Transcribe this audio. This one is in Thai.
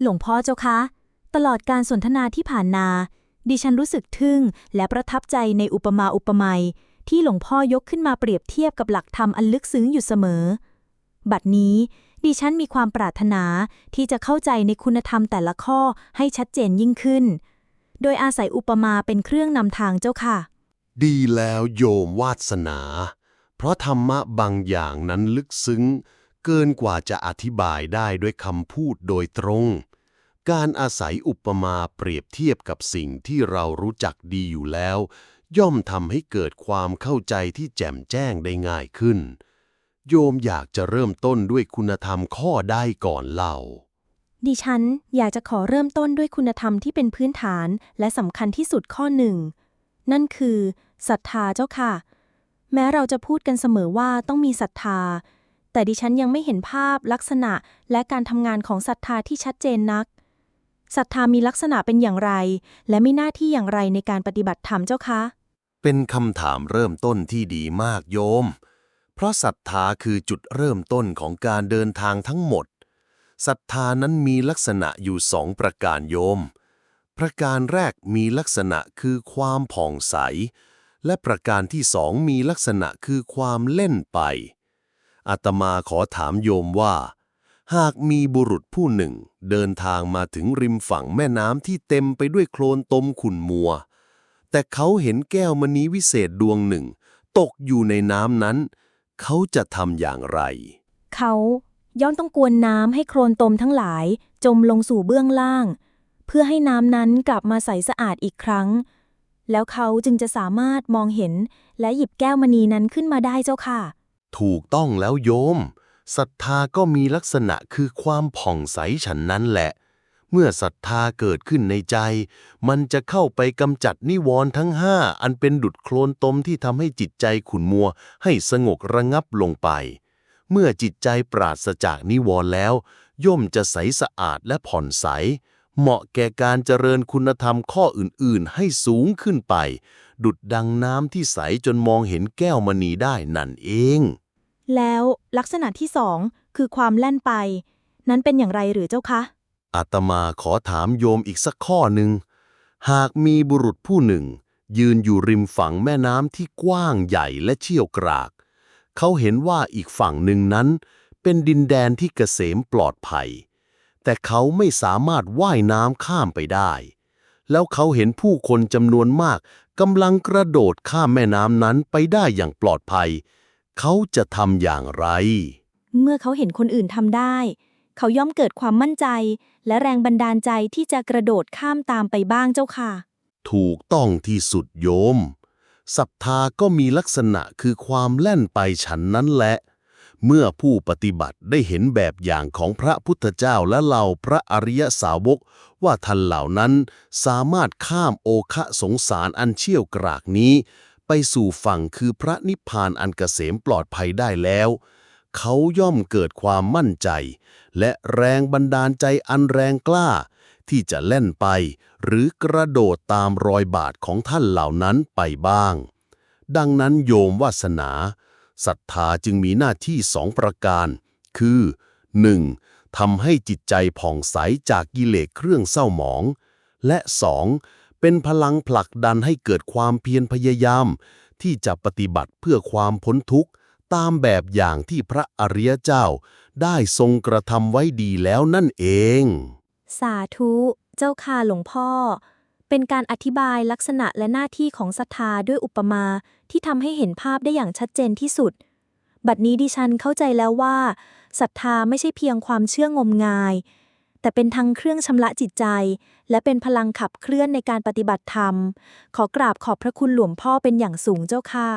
หลวงพ่อเจ้าคะ ตลอดการสนทนาที่ผ่านมาดิฉันรู้สึกทึ่งและประทับใจในอุปมาอุปไมยที่หลวงพ่อยกขึ้นมาเปรียบเทียบกับหลักธรรมอันลึกซึ้งอยู่เสมอ บัดนี้ ดิฉันมีความปรารถนาที่จะเข้าใจในคุณธรรมแต่ละข้อให้ชัดเจนยิ่งขึ้น โดยอาศัยอุปมาเป็นเครื่องนำทางเจ้าค่ะ ดีแล้วโยมวาสนา เพราะธรรมะบางอย่างนั้นลึกซึ้ง เกินกว่าจะอธิบายได้ด้วยคำพูดโดยตรง การอาศัยอุปมาเปรียบเทียบกับสิ่งที่เรารู้จักดีอยู่แล้ว ย่อมทำให้เกิดความเข้าใจที่แจ่มแจ้งได้ง่ายขึ้น โยมอยากจะเริ่มต้นด้วยคุณธรรมข้อได้ก่อนเล่า ดิฉันอยากจะขอเริ่มต้นด้วยคุณธรรมที่เป็นพื้นฐานและสำคัญที่สุดข้อหนึ่ง นั่นคือศรัทธาเจ้าค่ะ แม้เราจะพูดกันเสมอว่าต้องมีศรัทธา แต่ดิฉันยังไม่เห็นภาพลักษณะและการทำงานของศรัทธาที่ชัดเจนนักศรัทธามีลักษณะเป็นอย่างไร และมีหน้าที่อย่างไรในการปฏิบัติธรรมเจ้าคะ เป็นคำถามเริ่มต้นที่ดีมากโยม เพราะศรัทธาคือจุดเริ่มต้นของการเดินทางทั้งหมดศรัทธานั้นมีลักษณะอยู่สองประการโยม ประการแรกมีลักษณะคือความผ่องใส และประการที่สองมีลักษณะคือความเล่นไป อาตมาขอถามโยมว่า หากมีบุรุษผู้หนึ่ง เดินทางมาถึงริมฝั่งแม่น้ำที่เต็มไปด้วยโคลนตมขุ่นมัว แต่เขาเห็นแก้วมณีวิเศษดวงหนึ่ง ตกอยู่ในน้ำนั้น เขาจะทำอย่างไร เขาย่อมต้องกวนน้ำให้โครนตมทั้งหลาย จมลงสู่เบื้องล่าง เพื่อให้น้ำนั้นกลับมาใสสะอาดอีกครั้ง แล้วเขาจึงจะสามารถมองเห็นและหยิบแก้วมณีนั้นขึ้นมาได้เจ้าค่ะ ถูกต้องแล้วโยม ศรัทธาก็มีลักษณะคือความผ่องใสฉันนั้นแหละ เมื่อศรัทธาเกิดขึ้นในใจ มันจะเข้าไปกำจัดนิวรณ์ทั้งห้าอันเป็นดุดโคลนตมที่ทำให้จิตใจขุ่นมัว ให้สงบระงับลงไป เมื่อจิตใจปราศจากนิวรณ์แล้ว ย่อมจะใสสะอาดและผ่อนใส เหมาะแก่การเจริญคุณธรรมข้ออื่นๆ ให้สูงขึ้นไปดุดดังน้ำที่ใสจนมองเห็นแก้วมณีได้นั่นเอง แล้วลักษณะที่สองคือความแล่นไป นั้นเป็นอย่างไรหรือเจ้าคะ อาตมาขอถามโยมอีกสักข้อหนึ่ง หากมีบุรุษผู้หนึ่ง ยืนอยู่ริมฝั่งแม่น้ำที่กว้างใหญ่และเชี่ยวกราก เขาเห็นว่าอีกฝั่งหนึ่งนั้น เป็นดินแดนที่เกษมปลอดภัย แต่เขาไม่สามารถว่ายน้ำข้ามไปได้ แล้วเขาเห็นผู้คนจำนวนมากกำลังกระโดดข้ามแม่น้ำนั้นไปได้อย่างปลอดภัย เขาจะทำอย่างไร เมื่อเขาเห็นคนอื่นทำได้ เขาย่อมเกิดความมั่นใจ และแรงบันดาลใจที่จะกระโดดข้ามตามไปบ้างเจ้าค่ะ ถูกต้องที่สุดโยมศรัทธาก็มีลักษณะคือความแล่นไปฉันนั้นแหละ เมื่อผู้ปฏิบัติได้เห็นแบบอย่างของพระพุทธเจ้าและเหล่าพระอริยสาวก ว่าท่านเหล่านั้นสามารถข้ามโอคะสงสารอันเชี่ยวกรากนี้ ไปสู่ฝั่งคือพระนิพพานอันเกษมปลอดภัยได้แล้ว เขาย่อมเกิดความมั่นใจ และแรงบันดาลใจอันแรงกล้า ที่จะเล่นไป หรือกระโดดตามรอยบาทของท่านเหล่านั้นไปบ้าง ดังนั้นโยมวาสนาศรัทธาจึงมีหน้าที่สองประการ คือ 1. ทำให้จิตใจผ่องใสจากกิเลสเครื่องเศร้าหมอง และ 2. เป็นพลังผลักดันให้เกิดความเพียรพยายาม ที่จะปฏิบัติเพื่อความพ้นทุกข์ ตามแบบอย่างที่พระอริยเจ้า ได้ทรงกระทำไว้ดีแล้วนั่นเอง สาธุเจ้าค่ะหลวงพ่อ เป็นการอธิบายลักษณะและหน้าที่ของศรัทธาด้วยอุปมาที่ทำให้เห็นภาพได้อย่างชัดเจนที่สุด บัดนี้ดิฉันเข้าใจแล้วว่าศรัทธาไม่ใช่เพียงความเชื่องมงาย แต่เป็นทั้งเครื่องชำระจิตใจ และเป็นพลังขับเคลื่อนในการปฏิบัติธรรม ขอกราบขอบพระคุณหลวงพ่อเป็นอย่างสูงเจ้าค่ะ